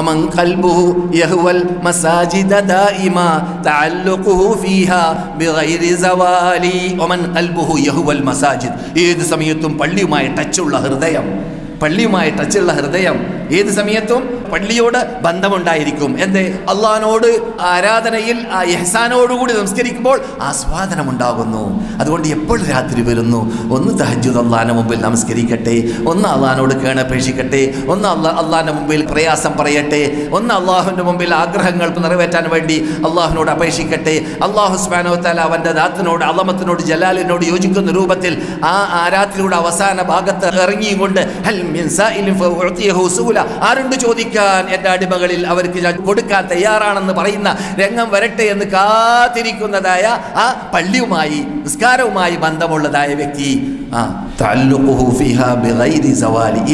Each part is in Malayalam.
ഒമൻ قلبه യഹ്വൽ മസാജിദ ദായിമ തഅല്ലുഖുഹു ഫീഹാ ബിഗൈരി സവാലി ഒമൻ قلبه യഹ്വൽ മസാജിദ് ഏത് സമയത്തും പള്ളിയുമായി ടച്ചുള്ള ഹൃദയം പള്ളിയുമായി ടച്ചുള്ള ഹൃദയം ഏത് സമയത്തും പള്ളിയോട് ബന്ധമുണ്ടായിരിക്കും. എന്ത്? അള്ളഹാനോട് ആരാധനയിൽ ആ യഹസാനോടുകൂടി നമസ്കരിക്കുമ്പോൾ ആസ്വാദനമുണ്ടാകുന്നു. അതുകൊണ്ട് എപ്പോൾ രാത്രി വരുന്നു? ഒന്ന് തഹജുദ് അള്ളഹാന്റെ മുമ്പിൽ നമസ്കരിക്കട്ടെ. ഒന്ന് അള്ളഹാനോട് കേണപേക്ഷിക്കട്ടെ. ഒന്ന് അള്ളാ അള്ളാഹാന്റെ മുമ്പിൽ പ്രയാസം പറയട്ടെ. ഒന്ന് അള്ളാഹുവിന്റെ മുമ്പിൽ ആഗ്രഹങ്ങൾ നിറവേറ്റാൻ വേണ്ടി അള്ളാഹുവിനോട് അപേക്ഷിക്കട്ടെ. അള്ളാഹു സ്മാനോ താല അവന്റെ ദാത്തിനോട് അള്ളമത്തിനോട് ജലാലിനോട് യോജിക്കുന്ന രൂപത്തിൽ ആ ആരാധനയുടെ അവസാന ഭാഗത്ത് ഇറങ്ങിക്കൊണ്ട് ഹൽ മിൻസ സൂല ആരുണ്ട് ചോദിക്കാൻ? എന്റെ അടിമകളിൽ അവർക്ക് ഞാൻ കൊടുക്കാൻ തയ്യാറാണെന്ന് പറയുന്ന രംഗം വരട്ടെ എന്ന് കാത്തിരിക്കുന്നതായ ആ പള്ളിയുമായി നിസ്കാരവുമായി ബന്ധമുള്ളതായ വ്യക്തി.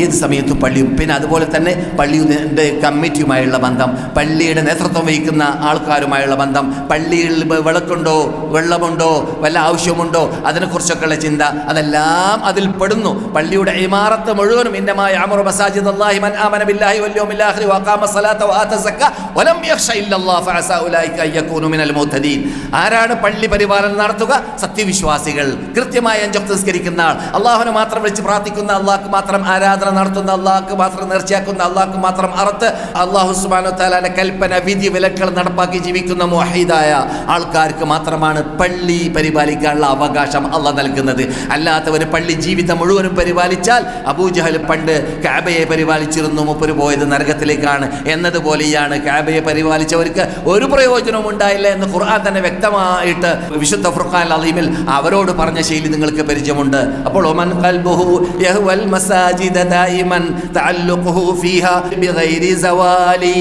ഏത് സമയത്തും പള്ളിയും പിന്നെ അതുപോലെ തന്നെ പള്ളിയുടെ കമ്മിറ്റിയുമായുള്ള ബന്ധം പള്ളിയുടെ നേതൃത്വം വഹിക്കുന്ന ആൾക്കാരുമായുള്ള ബന്ധം പള്ളിയിൽ വിളക്കുണ്ടോ വെള്ളമുണ്ടോ വല്ല ആവശ്യമുണ്ടോ അതിനെക്കുറിച്ചൊക്കെയുള്ള ചിന്ത അതെല്ലാം അതിൽ പെടുന്നു. പള്ളിയുടെ ഇമാറത്ത് മുഴുവനും ഇന്നമായ അമർ മസാജിദ് അല്ലാഹി മൻ ആമന ബില്ലാഹി വൽ യൗമിൽ وأقام വഖാമ وآتى الزكاة ولم വലം إلا الله فعسى أولئك أن يكونوا മിനൽ മുഹ്തദീൻ ആരാണ് പള്ളി പരിപാലനം നടത്തുക? സത്യവിശ്വാസികൾ. കൃത്യമായി അഞ്ചൊക്കെ നിസ്കരിക്കുന്ന ആൾ. അള്ളാഹുവിനെ മാത്രം വിളിച്ച് പ്രാർത്ഥിക്കുന്ന അള്ളാഹ്ക്ക് മാത്രം ആരാധന നടത്തുന്ന അള്ളാഹ്ക്ക് മാത്രം നേർച്ചയാക്കുന്ന അള്ളാഹ്ക്ക് മാത്രം അറുത്ത് അള്ളാഹു സുബാനോ താലാന്റെ കൽപ്പന വിധി വിലക്കൾ നടപ്പാക്കി ജീവിക്കുന്ന മുഹീദായ ആൾക്കാർക്ക് മാത്രമാണ് പള്ളി പരിപാലിക്കാനുള്ള അവകാശം അള്ളാഹ് നൽകുന്നത്. അല്ലാത്തവർ പള്ളി ജീവിതം മുഴുവനും പരിപാലിച്ചാൽ അബൂജഹൽ പണ്ട് കാബയെ പരിപാലിച്ചിരുന്നു. മുപ്പര് പോയത് നരകത്തിലേക്കാണ് എന്നതുപോലെയാണ് ക്യാബയെ പരിപാലിച്ചവർക്ക് ഒരു പ്രയോജനവും ഉണ്ടായില്ല എന്ന് ഖുർആൻ തന്നെ വ്യക്തമായിട്ട് വിശുദ്ധ ഫുർഖാൻ അലീമിൽ അവരോട് പറഞ്ഞ ശൈലി നിങ്ങൾക്ക് പരിചയമുണ്ട്. അപ്പോൾ ഒമൻ കൽബുഹു യഹ്വൽ മസാജിദ ദായിമൻ തഅല്ലുഖുഹു ഫീഹാ ബിഗൈരി സവാലി.